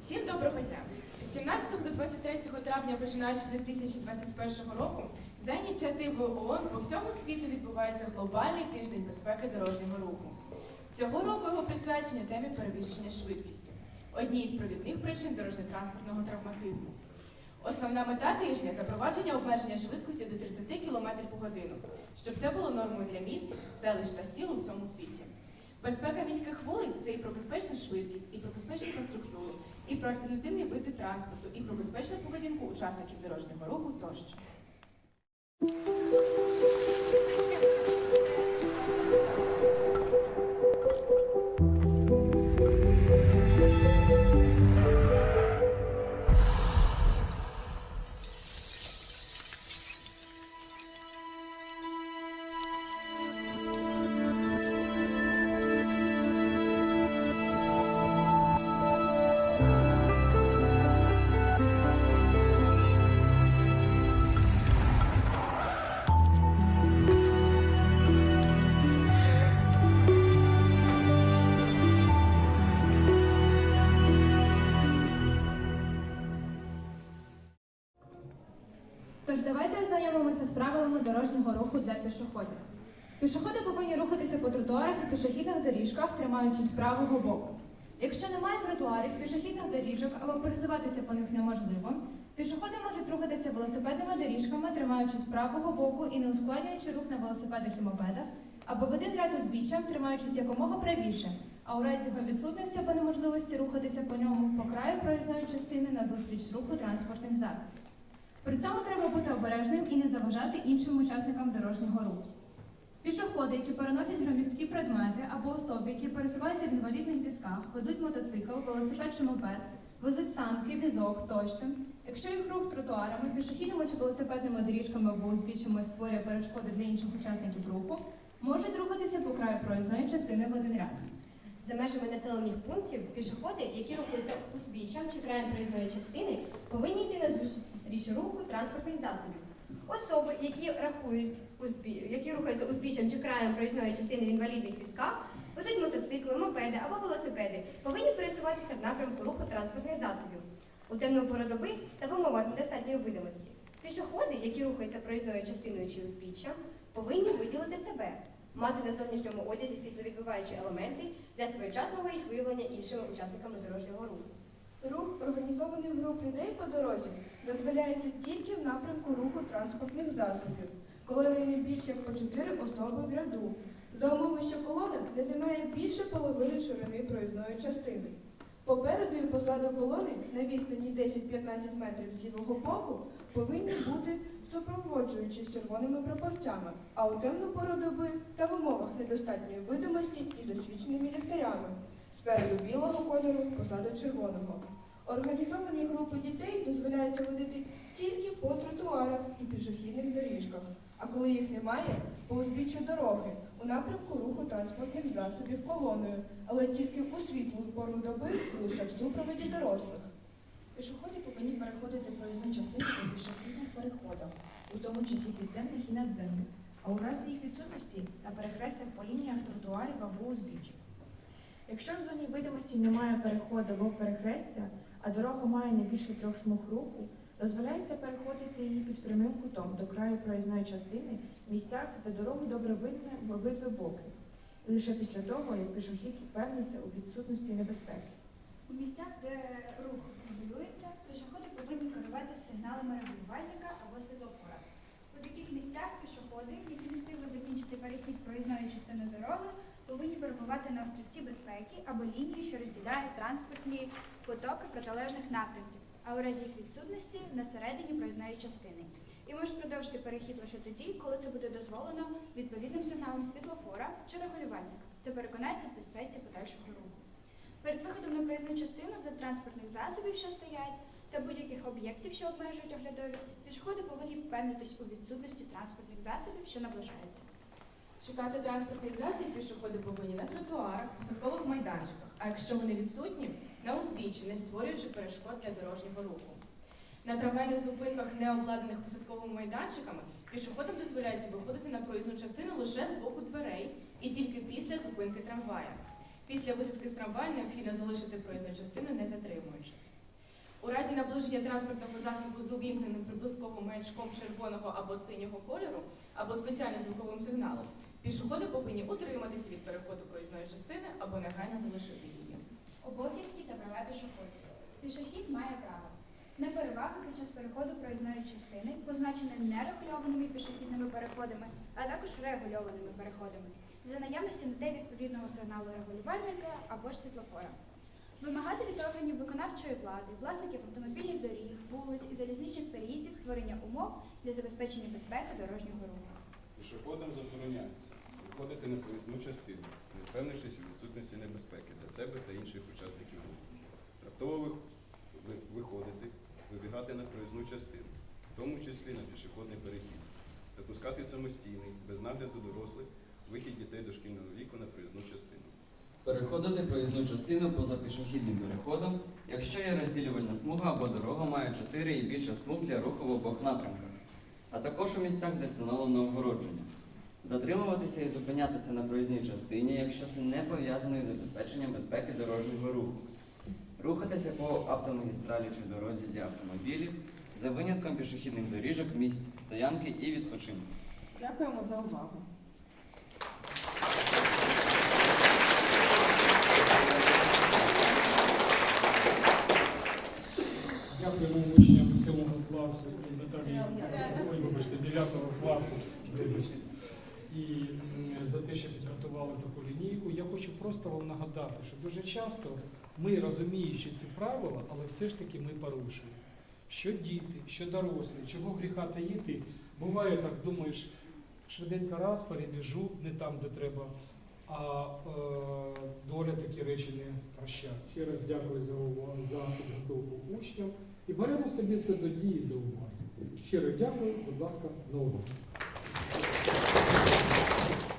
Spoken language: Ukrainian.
Всім доброго дня! З 17 до 23 травня, починаючи з 2021 року, за ініціативою ООН по всьому світу відбувається глобальний тиждень безпеки дорожнього руху. Цього року його присвячення темі перевищення швидкості, одній з провідних причин дорожньо-транспортного травматизму. Основна мета тижня запровадження обмеження швидкості до 30 км у годину, щоб це було нормою для міст, селищ та сіл у всьому світі. Безпека міських вулиць це і про безпечну швидкість, і про безпечну інфраструктуру, і про альтернативні види транспорту, і про безпечну поведінку учасників дорожнього руху тощо. Тож давайте ознайомимося з правилами дорожнього руху для пішоходів. Пішоходи повинні рухатися по тротуарах і пішохідних доріжках, тримаючись правого боку. Якщо немає тротуарів, пішохідних доріжок або пересуватися по них неможливо, пішоходи можуть рухатися велосипедними доріжками, тримаючись правого боку і не ускладнюючи рух на велосипедах і мопедах, або в один ряд узбіччям, тримаючись якомога правіше, а у разі його відсутності або неможливості рухатися по ньому по краю проїзної частини назустріч руху транспортних засобів. При цьому треба бути обережним і не заважати іншим учасникам дорожнього руху. Пішоходи, які переносять громісткі предмети або особи, які пересуваються в інвалідних візках, ведуть мотоцикл, велосипед чи мопед, везуть санки, візок тощо. Якщо їх рух тротуарами, пішохідними чи велосипедними доріжками або узбіччями створює перешкоди для інших учасників руху, можуть рухатися по краю проїзної частини в один ряд. За межами населених пунктів пішоходи, які рухаються узбіччям чи краєм проїзної частини, повинні йти на зустріч руху транспортних засобів. Особи, які рахують які рухаються узбіччям чи краєм проїзної частини в інвалідних візках, ведуть мотоцикли, мопеди або велосипеди, повинні пересуватися в напрямку руху транспортних засобів у темну пору доби та в умовах недостатньої видимості. Пішоходи, які рухаються проїзною частиною чи узбіччям, повинні виділити себе, мати на зовнішньому одязі світловідбиваючі елементи для своєчасного їх виявлення іншими учасниками дорожнього руху. Рух організованих груп людей по дорозі дозволяється тільки в напрямку руху транспортних засобів, коли не більше по чотири особи в ряду, за умови, що колона не займає більше половини ширини проїзної частини. Попереду і позаду колони на відстані 10-15 метрів з лівого боку повинні бути супроводжуючі з червоними прапорцями, а у темну пору доби та в умовах недостатньої видимості із засвіченими ліхтарями. Спереду білого кольору, позаду червоного. Організовані групи дітей дозволяється водити тільки по тротуарах і пішохідних доріжках, а коли їх немає, по узбіччю дороги у напрямку руху транспортних засобів колоною, але тільки у світлу пору доби лише в супроводі дорослих. Пішоходи повинні переходити проїзну частину по пішохідних переходах, у тому числі підземних і надземних, а у разі їх відсутності на перехрестях по лініях тротуарів або узбіччя. Якщо в зоні видимості немає переходу або перехрестя, а дорога має не більше трьох смуг руху, дозволяється переходити її під прямим кутом до краю проїзної частини в місцях, де дорогу добре видно в обидві боки, і лише після того, як пішохід упевниться у відсутності небезпеки. У місцях, де рух регулюється, пішоходи повинні керувати сигналами регулювальника або світлофора. У таких місцях пішоходи, які не встигли закінчити перехід проїзної частини дороги, повинні перебувати на острівці безпеки або лінії, що розділяють транспортні потоки протилежних напрямків, а у разі їх відсутності на середині проїзної частини. І можуть продовжити перехід лише тоді, коли це буде дозволено відповідним сигналом світлофора чи регулювальника, та переконається в безпеці подальшого руху. Перед виходом на проїзну частину за транспортних засобів, що стоять, та будь-яких об'єктів, що обмежують оглядовість, пішоходи повинні впевнитись у відсутності транспортних засобів, що наближаються. Чекати транспортний засіб пішоходи повинні на тротуарах, посадкових майданчиках, а якщо вони відсутні, на узбіччі, не створюючи перешкод для дорожнього руху. На трамвайних зупинках, не обладнаних посадковими майданчиками, пішоходам дозволяється виходити на проїзну частину лише з боку дверей і тільки після зупинки трамвая. Після висадки з трамвая необхідно залишити проїзну частину, не затримуючись. У разі наближення транспортного засобу з увімкненим приблизковим маячком червоного або синього кольору або спеціальним звуковим сигналом, пішоходи повинні утриматися від переходу проїзної частини або негайно залишити її. Обов'язки та права пішоходів. Пішохід має право на перевагу під час переходу проїзної частини, позначеним нерегульованими пішохідними переходами, а також регульованими переходами, за наявності на те відповідного сигналу регулювальника або ж світлофора. Вимагати від органів виконавчої влади, власників автомобільних доріг, вулиць і залізничних переїздів створення умов для забезпечення безпеки дорожнього руху. Пішоходам забороняється виходити на проїзну частину, не впевнившись у відсутності небезпеки для себе та інших учасників руху. Раптово ви- ви- виходити, вибігати на проїзну частину, в тому числі на пішохідний перехід, допускати самостійний, без нагляду дорослих, вихід дітей дошкільного віку на проїзну частину. Переходити проїзну частину поза пішохідним переходом, якщо є розділювальна смуга або дорога має 4 і більше смуг для руху в обох напрямках, а також у місцях, де встановлено огородження. Затримуватися і зупинятися на проїзній частині, якщо це не пов'язано із забезпеченням безпеки дорожнього руху. Рухатися по автомагістралі чи дорозі для автомобілів за винятком пішохідних доріжок, місць стоянки і відпочинку. Дякуємо за увагу. Дякуємо учням 7 класу і Наталії, ой, вибачте, 9 класу, вибачте, і за те, що підготували таку лінійку. Я хочу просто вам нагадати, що дуже часто ми, розуміючи ці правила, але все ж таки ми порушуємо. Що діти, що дорослі, чого гріха таїти, буває так, думаєш, швиденько раз перебіжу, не там, де треба, а е, доля такі речі не прощає. Ще раз дякую за увагу за підготовку учням і беремо собі це до дії до уваги. Щиро дякую, будь ласка, на увагу.